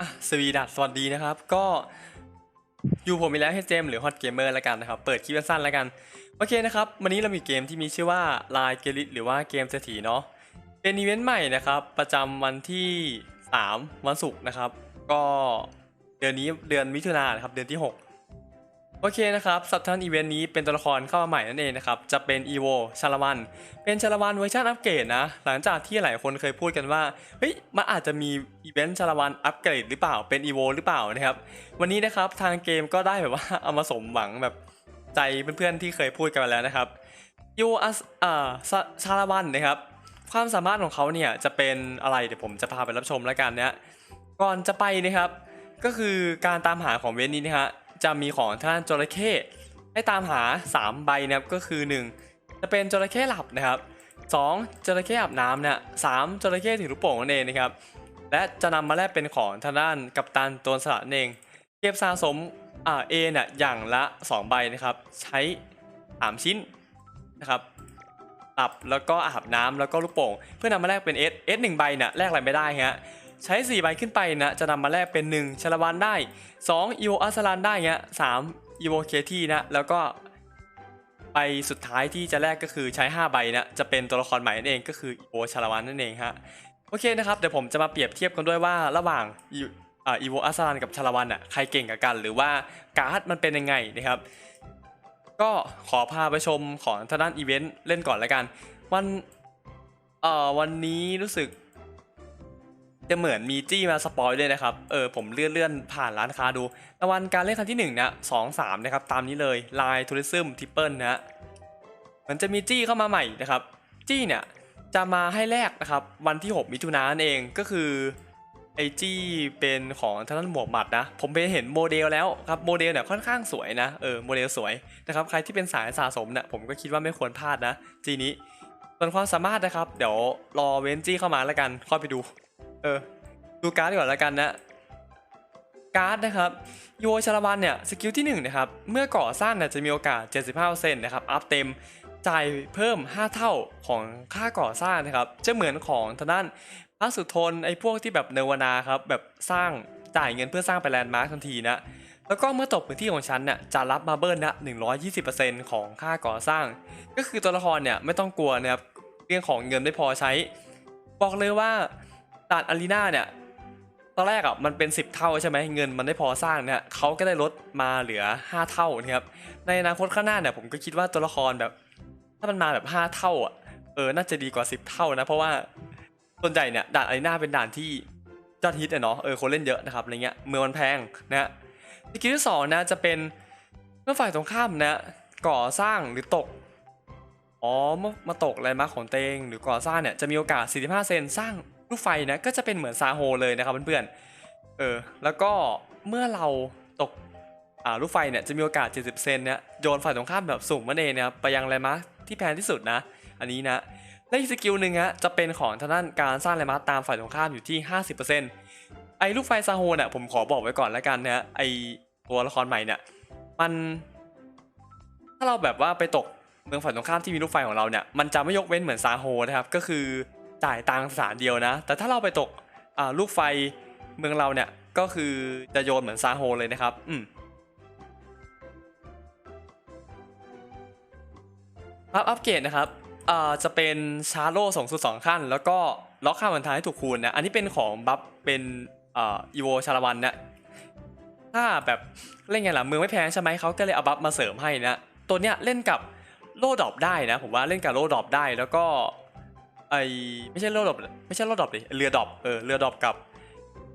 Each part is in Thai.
อะสวีดัสสวัสดีนะครับ ก็อยู่ผมอีกแล้วให้เจมหรือฮอตเกมเมอร์แล้วกันนะครับ เปิดคลิปสั้นๆแล้วกัน โอเคนะครับ วันนี้เรามีเกมที่มีชื่อว่า Line g a l i t หรือว่าเกมเศรษฐีเนาะ เป็นอีเวนต์ใหม่นะครับ ประจำวันที่ 3 วันศุกร์นะครับ ก็เดือนนี้เดือนมิถุนายนครับ เดือนที่ 6 โอเคนะครับสัปดาห์อีเวนต์นี้เป็นตัวละครเข้ามาใหม่นั่นเองนะครับ จะเป็นอีโวชาลวัน เป็นชาลวันเวอร์ชันอัปเกรดนะ หลังจากที่หลายคนเคยพูดกันว่า เฮ้ย มันอาจจะมีอีเวนต์ชาลวันอัปเกรดหรือเปล่า เป็นอีโวหรือเปล่านะครับ วันนี้นะครับทางเกมก็ได้แบบว่าเอามาสมหวังแบบใจเพื่อนๆที่เคยพูดกันมาแล้วนะครับยูอสอ่าชาลวันนะครับ ความสามารถของเขาเนี่ยจะเป็นอะไรเดี๋ยวผมจะพาไปรับชมแล้วกันนะก่อนจะไปนะครับ ก็คือการตามหาของเวนนี้นะฮะ จะมีของท่านจระเข้ให้ตามหา 3 ใบนะครับก็คือ 1 จะเป็นจระเข้หลับนะครับ 2. จระเข้อาบน้ำเนี่ยสามจระเข้ถือลูกโป่งนั่นเองนะครับและจะนำมาแลกเป็นของทางด้านกัปตันตัวสละนั่นเองเก็บสะสมอ่าเอเนี่ยอย่างละ 2 ใบนะครับ ใช้3ชิ้นนะครับหลับแล้วก็อาบน้ำแล้วก็ลูกโป่ง เพื่อนำมาแลกเป็น S S 1ใบเนี่ยแลกอะไรไม่ได้ฮะ ใช้ 4 ใบขึ้นไปนะจะนำมาแลกเป็น 1ชาลวันได้ 2อีโวอัสลันได้เงี้ย3อีโวเคที่นะแล้วก็ไปสุดท้ายที่จะแลกก็คือใช้ 5 ใบนะจะเป็นตัวละครใหม่นั่นเองก็คืออีโวชาลวันนั่นเองฮะโอเคนะครับเดี๋ยวผมจะมาเปรียบเทียบกันด้วยว่าระหว่างอีอ่าอีโวอัสลันกับชาลวันอะใครเก่งกับกัน หรือว่าการ์ดมันเป็นยังไงนะครับก็ขอพาไปชมของทางด้านอีเวนต์เล่นก่อนแล้วกัน วันเอ่อวันนี้รู้สึก จะเหมือนมีจี้มาสปอยเลยนะครับ เออผมเลื่อนเลื่อนผ่านร้านค้าดูรางวัลการเล่นครั้งที่1นะสองสามนะครับตามนี้เลยลายทัวริซึมทิปเปิลนะฮะมันจะมีจี้เข้ามาใหม่นะครับ จี้เนี่ยจะมาให้แลกนะครับวันที่ 6 มิถุนายนเองก็คือไอจี้เป็นของท่านหมวกหมัดนะ ผมไปเห็นโมเดลแล้วครับโมเดลเนี่ยค่อนข้างสวยนะเออโมเดลสวยนะครับใครที่เป็นสายสะสมเนี่ยผมก็คิดว่าไม่ควรพลาดนะจีนี้ส่วนความสามารถนะครับ เดี๋ยวรอเวนจี้เข้ามาแล้วกันค่อยไปดู เออ ดูการ์ดก่อนแล้วกันนะ การ์ดนะครับโยชาลวันเนี่ยสกิลที่1นะครับ เมื่อก่อสร้างเนี่ยจะมีโอกาส 75%นะครับ อัพเต็ม จ่ายเพิ่ม 5 เท่าของค่าก่อสร้างนะครับ จะเหมือนของทางด้านพระสุทนไอ้พวกที่แบบเนวนาครับ แบบสร้างจ่ายเงินเพื่อสร้างไปแลนด์มาร์คทันทีนะ แล้วก็เมื่อตกพื้นที่ของฉันเนี่ยจะรับมาเบิลนะ120%ของค่าก่อสร้าง ก็คือตัวละครเนี่ยไม่ต้องกลัวนะครับ เรื่องของเงินไม่พอใช้ บอกเลยว่า ด่านอารีนาเนี่ยตอนแรกอะมันเป็น 10 เท่าใช่ไหมเงินมันไม่พอสร้างเนี่ยเขาก็ได้ลดมาเหลือ 5 เท่านะครับในอนาคตข้างหน้าเนี่ยผมก็คิดว่าตัวละครแบบ ถ้ามันมาแบบ 5 เท่าอะเออน่าจะดีกว่า 10 เท่านะเพราะว่าส่วนใหญ่เนี่ยด่านอารีนาเป็นด่านที่ยอดฮิตอะเนาะเออคนเล่นเยอะนะครับอะไรเงี้ยเมืองมันแพงนะฮะสกิลที่สองนะจะเป็นเมื่อฝ่ายตรงข้ามนะก่อสร้างหรือตกอ๋อเมื่อมาตกอะไรมาของเตงหรือก่อสร้างเนี่ยจะมีโอกาส 45 เซนสร้าง ลูกไฟนะก็จะเป็นเหมือนซาโฮเลยนะครับเพื่อนๆเออแล้วก็เมื่อเราตกอ่าลูกไฟเนี่ยจะมีโอกาส 70 เซนเนี่ยโยนฝ่ายตรงข้ามแบบสูงมันเองนะครับไปยังแลมาร์คที่แพงที่สุดนะ อันนี้นะและอีกสกิลหนึ่งฮะจะเป็นของทางด้านการสร้างแลมาร์คตามฝ่ายตรงข้ามอยู่ที่ 50%ไอ้ลูกไฟซาโฮเนี่ยผมขอบอกไว้ก่อนแล้วกันนะฮะไอตัวละครใหม่เนี่ยมันถ้าเราแบบว่าไปตกเมืองฝ่ายตรงข้ามที่มีลูกไฟของเราเนี่ยมันจะไม่ยกเว้นเหมือนซาโฮนะครับก็คือ จ่ายตังสถานเดียวนะ แต่ถ้าเราไปตกลูกไฟเมืองเราเนี่ยก็คือจะโยนเหมือนซาโฮเลยนะครับ อืมอัพอัปเกรดนะครับจะเป็นชาร์โลสูงสุด2ขั้น แล้วก็ล็อกค่าวันท้ายให้ถูกคูณนะ อันนี้เป็นของบัฟเป็นอีโวชาลวันนะถ้าแบบเล่นไงล่ะเมืองไม่แพงใช่ไหมเขาก็เลยเอาบัฟมาเสริมให้นะ ตัวเนี้ยเล่นกับโลดอปได้นะ ผมว่าเล่นกับโลดอปได้ แล้วก็ ไอไม่ใช่โลดอปไม่ใช่โลดอปดิเรือดอปเออเรือดอปกับ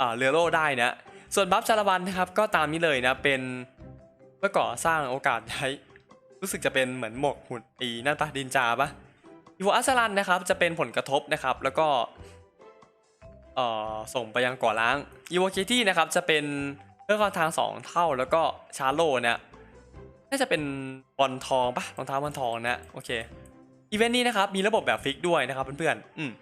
อ่าเรือโลได้นะส่วนบัฟชาละวันนะครับก็ตามนี้เลยนะเป็นเพื่อก่อสร้างโอกาสใช้รู้สึกจะเป็นเหมือนหมวกหุ่นอีนั่นปะดินจาปะอีโวอัสลันนะครับจะเป็นผลกระทบนะครับ แล้วก็เอ่อส่งไปยังก่อล้างอีโวเคที่นะครับจะเป็นเพื่อความทางสองเท่าแล้วก็ชาร์โลเนี่ยน่าจะเป็นบอลทองปะรองเท้าบอลทองนะโอเค อีเวนต์นี้นะครับมีระบบแบบฟิกด้วยนะครับเพื่อนๆอืม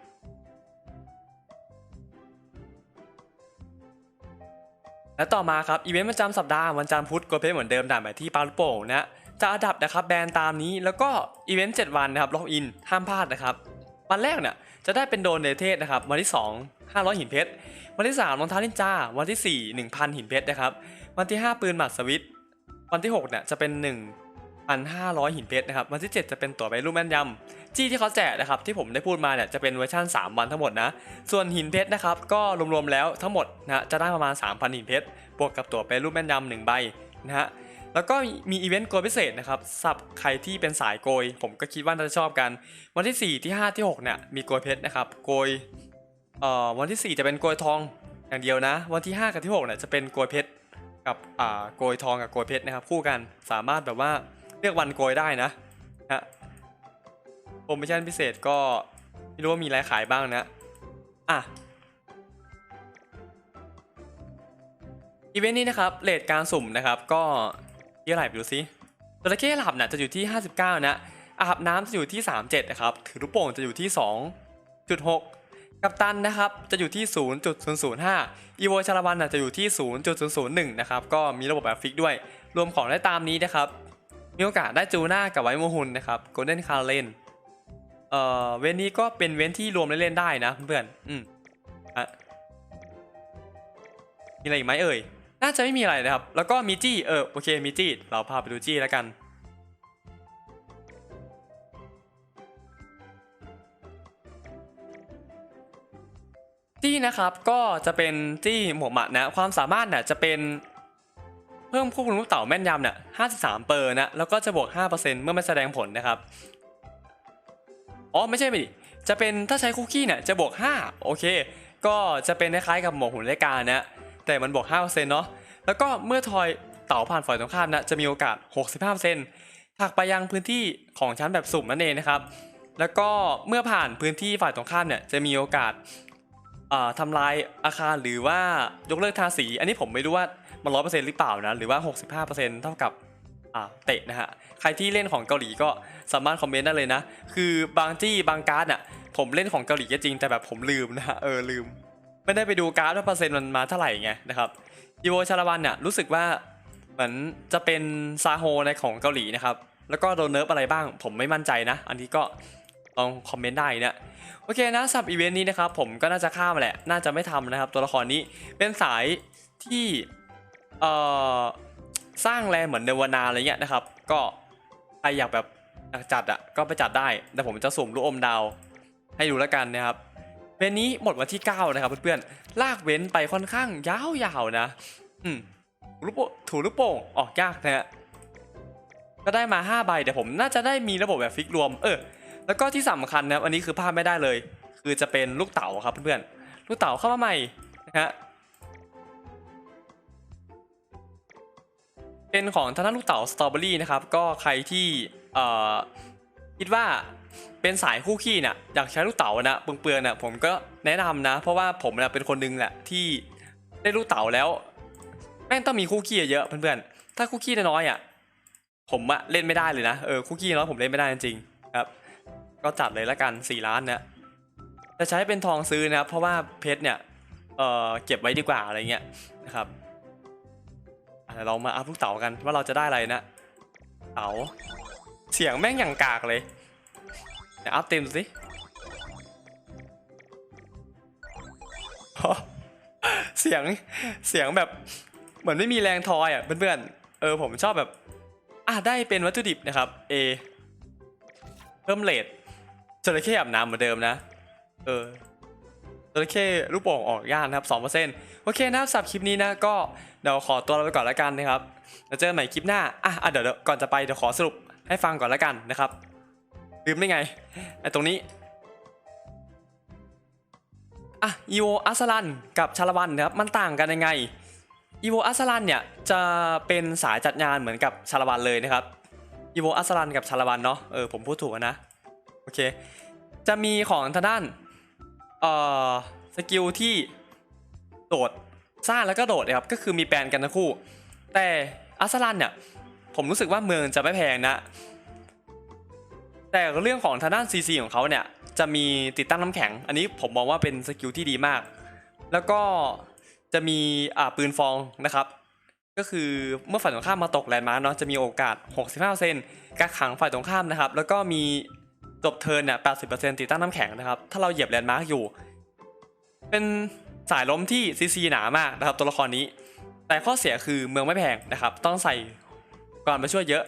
และต่อมาครับอีเวนต์ประจำสัปดาห์วันจันทร์พุธกดเพชรเหมือนเดิมด่านแบบที่ปาลุโป่งนะจะอัดับนะครับแบรนด์ตามนี้แล้วก็อีเวนต์7วันนะครับล็อกอินห้ามพลาดนะครับวันแรกเนี่ยจะได้เป็นโดนเนเทศนะครับวันที่ 2 500 หินเพชร วันที่ 3 รองเท้านินจาวันที่ 4 1,000 หินเพชรนะครับ วันที่ 5 ปืนหมัดสวิต วันที่ 6 เนี่ยจะเป็น 1,500 หินเพชรนะครับ วันที่ 7 จะเป็นตั๋วไปรูปแม่นยำจี้ที่เขาแจกนะครับที่ผมได้พูดมาเนี่ยจะเป็นเวอร์ชัน3 วันทั้งหมดนะ ส่วนหินเพชรนะครับก็รวมๆแล้วทั้งหมดนะจะได้ประมาณ 3,000 หินเพชรบวกกับตั๋วไปรูปแม่นยำหนึ่งใบนะฮะแล้วก็มีอีเวนต์โกยพิเศษนะครับสับใครที่เป็นสายโกย ผมก็คิดว่าน่าจะชอบกัน วันที่ 4 ที่ 5 ที่6เนี่ยมีโกยเพชรนะครับโกยเอ่อวันที่ 4 จะเป็นโกยทองอย่างเดียวนะ วันที่ 5 กับที่6เนี่ยจะเป็นโกยเพชรกับอ่าโกยทองกับโกยเพชรนะครับคู่กันสามารถแบบว่า เลือกวันโกยได้นะฮะโปรโมชั่นพิเศษก็ไม่รู้ว่ามีอะไรขายบ้างนะ อะอีเวนต์นี้นะครับเลทการสุ่มนะครับก็ที่อะไรไปดูซิจระเข้หลับน่ะจะอยู่ที่ 59 นะอาบน้ำจะอยู่ที่ 37 นะครับถือลูกโป่งจะอยู่ที่ 2.6 กัปตันนะครับจะอยู่ที่ 0.005 อีโวชาลวันน่ะจะอยู่ที่ 0.001 นะครับก็มีระบบแบบฟิกด้วย รวมของได้ตามนี้นะครับ มีโอกาสได้จูน่ากับไวโมฮุนนะครับโกลเด้นคาร์เลนเอ่อเวนนี้ก็เป็นเวนที่รวมเล่นได้นะเพื่อนอืมอะมีอะไรอีกไหมเอ่ยน่าจะไม่มีอะไรนะครับ แล้วก็มีจี้เออโอเคมีจี้เราพาไปดูจี้แล้วกันจี้นะครับก็จะเป็นจี้หมวกหมัดนะความสามารถเนี่ยจะเป็น เพิ่มควบคุมลูกเต๋าแม่นยำเนี่ย53เปอร์นะแล้วก็จะบวก 5%เมื่อไม่แสดงผลนะครับอ๋อไม่ใช่ไปดิจะเป็นถ้าใช้คุกกี้เนี่ยจะบวก 5 โอเค ก็จะเป็นคล้ายๆกับหมวกหุ่นเลกานะแต่มันบวก5%เนาะแล้วก็เมื่อทอยเต่าผ่านฝ่ายตรงข้ามนะจะมีโอกาส 65%หากไปยังพื้นที่ของชั้นแบบสุ่มนั่นเองนะครับแล้วก็เมื่อผ่านพื้นที่ฝ่ายตรงข้ามเนี่ยจะมีโอกาสทำลายอาคารหรือว่ายกเลิกทาสี อันนี้ผมไม่รู้ว่า มันร้อยเปอร์เซ็นต์หรือเปล่านะ หรือว่า65%เปอร์เซ็นต์เท่ากับอ่าเตะนะฮะ ใครที่เล่นของเกาหลีก็สามารถคอมเมนต์ได้เลยนะ คือบางจี้บางการ์ดอะ ผมเล่นของเกาหลีก็จริงแต่แบบผมลืมนะฮะ เออลืม ไม่ได้ไปดูการ์ดว่าเปอร์เซ็นต์มันมาเท่าไหร่ไงนะครับอีโวชาลวันเนี่ยรู้สึกว่าเหมือนจะเป็นซาโฮในของเกาหลีนะครับ แล้วก็โดนเนิร์ฟอะไรบ้าง ผมไม่มั่นใจนะ อันนี้ก็ลองคอมเมนต์ได้นะโอเคนะสำหรับอีเวนต์นี้นะครับผมก็น่าจะข้ามแหละ น่าจะไม่ทำนะครับ ตัวละครนี้เป็นสายที่ เอ่อสร้างแรงเหมือนเนวานาอะไรเงี้ยนะครับ ก็ใครอยากแบบอยากจัดอะก็ไปจัดได้ แต่ผมจะสุ่มลูกอมดาว ให้ดูแล้วกันนะครับเวนนี้หมดวันที่ 9 นะครับเพื่อนๆลากเว้นไปค่อนข้างยาวๆนะ อืมลูกโป่งถูลูกโป่งออกยากนะฮะก็ได้มา 5 ใบแต่ผมน่าจะได้มีระบบแบบฟิกรวม เออ แล้วก็ที่สำคัญนะครับอันนี้คือพลาดไม่ได้เลย คือจะเป็นลูกเต๋าครับเพื่อนๆลูกเต๋าเข้ามาใหม่นะฮะ เป็นของทางด้านลูกเต๋าสตรอเบอรี่นะครับ ก็ใครที่เออคิดว่าเป็นสายคู่ขี้เนี่ยอยากใช้ลูกเต๋านะเปลืองๆเนี่ยผมก็แนะนำนะ เพราะว่าผมเนี่ยเป็นคนหนึงแหละที่ได้ลูกเต๋าแล้ว แม่งต้องมีคู่ขี้เยอะเพื่อนๆถ้าคู่ขี้น้อยอะผมอะเล่นไม่ได้เลยนะเออคู่ขี้น้อยผมเล่นไม่ได้จริงๆครับ ก็จัดเลยละกัน4ล้านนะจะใช้เป็นทองซื้อนะครับเพราะว่าเพชรเนี่ยเออเก็บไว้ดีกว่าอะไรเงี้ยนะครับ เดี๋ยวเรามาอัพลูกเต๋ากันว่าเราจะได้อะไรนะเต๋าเสียงแม่งอย่างกากเลยเดี๋ยวอัพเต็มสิเสียงเสียงแบบเหมือนไม่มีแรงทอยอะเพื่อนๆเออผมชอบแบบอะได้เป็นวัตถุดิบนะครับ A เพิ่มเลทจระเข้อาบน้ำเหมือนเดิมนะ เออ จระเข้ลูกโป่งออกย่านนะครับ2%โอเคนะครับสำหรับคลิปนี้นะก็เดี๋ยวขอตัวลาไปก่อนแล้วกันนะครับแล้วเจอกันใหม่คลิปหน้าอะอะเดี๋ยวก่อนจะไปเดี๋ยวขอสรุปให้ฟังก่อนแล้วกันนะครับลืมได้ไงไอ้ตรงนี้อะอีโวอัสลันกับชาละวันนะครับมันต่างกันยังไงอีโวอัสลันเนี่ยจะเป็นสายจัดงานเหมือนกับชาละวันเลยนะครับอีโวอัสลันกับชาละวันเนาะเออผมพูดถูกนะโอเคจะมีของทางด้าน เอ่อสกิลที่โดดสร้างแล้วก็โดดนะครับก็คือมีแปลนกันทั้งคู่ แต่อัสลันเนี่ยผมรู้สึกว่าเมืองจะไม่แพงนะ แต่เรื่องของทางด้าน CC ของเขาเนี่ยจะมีติดตั้งน้ำแข็ง อันนี้ผมมองว่าเป็นสกิลที่ดีมาก แล้วก็จะมีอ่าปืนฟองนะครับ ก็คือเมื่อฝ่ายตรงข้ามมาตกแลนด์มาร์เนาะจะมีโอกาส 65%กักขังฝ่ายตรงข้ามนะครับ แล้วก็มี จบเทิร์นเนี่ย 80%ติดตั้งน้ำแข็งนะครับ ถ้าเราเหยียบแลนด์มาร์กอยู่ เป็นสายล้มที่ซีซีหนามากนะครับ ตัวละครนี้ แต่ข้อเสียคือเมืองไม่แพงนะครับ ต้องใส่ก่อนมาช่วยเยอะ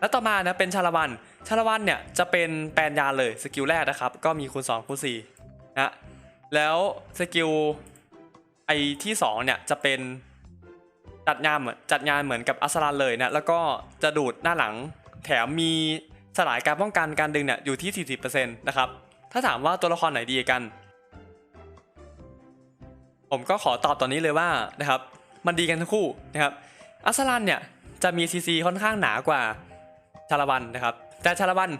แล้วต่อมานะเป็นชาละวัน ชาละวันเนี่ยจะเป็นแปลนยานเลยสกิลแรกนะครับ ก็มีคูณ2คูณ4นะแล้วสกิลไอที่สองเนี่ยจะเป็นจัดงานเหมือนจัดงานเหมือนกับอัสลันเลยนะแล้วก็จะดูดหน้าหลังแถมมี สลายการป้องกันการดึงเนี่ยอยู่ที่ 40%นะครับ ถ้าถามว่าตัวละครไหนดีกัน ผมก็ขอตอบตอนนี้เลยว่านะครับ มันดีกันทั้งคู่นะครับ อัสลันเนี่ยจะมีซีซีค่อนข้างหนากว่าชาละวันนะครับ แต่ชาละวัน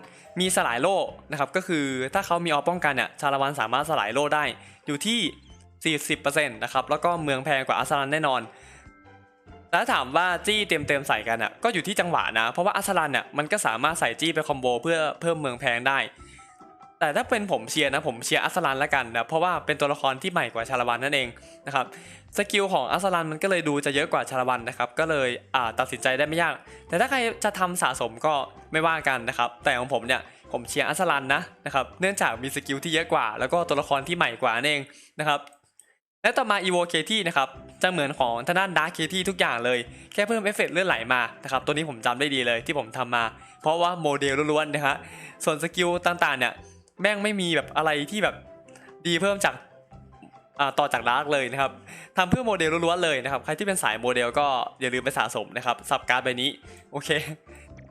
มีสลายโล่นะครับ ก็คือถ้าเขามีออป้องกันเนี่ยชาละวันสามารถสลายโล่ได้อยู่ที่ 40%นะครับ แล้วก็เมืองแพงกว่าอัสลันแน่นอน แต่ถ้าถามว่าจี้เต็มเต็มๆใส่กันอะก็อยู่ที่จังหวะนะ เพราะว่าอัสลันเนี่ยมันก็สามารถใส่จี้ไปคอมโบเพื่อเพิ่มเมืองแพงได้ แต่ถ้าเป็นผมเชียร์นะผมเชียร์อัสลันละกันนะเพราะว่าเป็นตัวละครที่ใหม่กว่าชาลวันนั่นเองนะครับสกิลของอัสลันมันก็เลยดูจะเยอะกว่าชาลวันนะครับก็เลยอ่าตัดสินใจได้ไม่ยาก แต่ถ้าใครจะทำสะสมก็ไม่ว่ากันนะครับแต่ของผมเนี่ยผมเชียร์อัสลันนะนะครับเนื่องจากมีสกิลที่เยอะกว่า แล้วก็ตัวละครที่ใหม่กว่านั่นเองนะครับ และต่อมา Evo KT นะครับจะเหมือนของทางด้าน Dark KT ทุกอย่างเลย แค่เพิ่มเอฟเฟกต์เลื่อนไหลมานะครับตัวนี้ผมจำได้ดีเลยที่ผมทำมา เพราะว่าโมเดลล้วนๆนะฮะส่วนสกิลต่างๆเนี่ยแม่งไม่มีแบบอะไรที่แบบดีเพิ่มจากต่อจาก Dark เลยนะครับทำเพื่อโมเดลล้วนๆเลยนะครับใครที่เป็นสายโมเดลก็อย่าลืมไปสะสมนะครับสับการ์ดใบนี้โอเค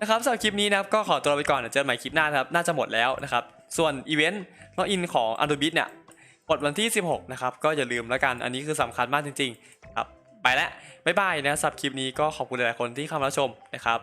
นะครับสำหรับคลิปนี้นะครับก็ขอตัวไปก่อนเดี๋ยวเจอกันใหม่คลิปหน้านะครับน่าจะหมดแล้วนะครับส่วนอีเวนต์ล็อกอินของ a n u b i s เนี่ย หมดวันที่ 16 นะครับ ก็อย่าลืมแล้วกัน อันนี้คือสำคัญมากจริงๆ ครับ ไปแล้ว บ๊ายบายนะทรับคลิปนี้ก็ขอบคุณหลายๆคนที่เข้ามาชมนะครับ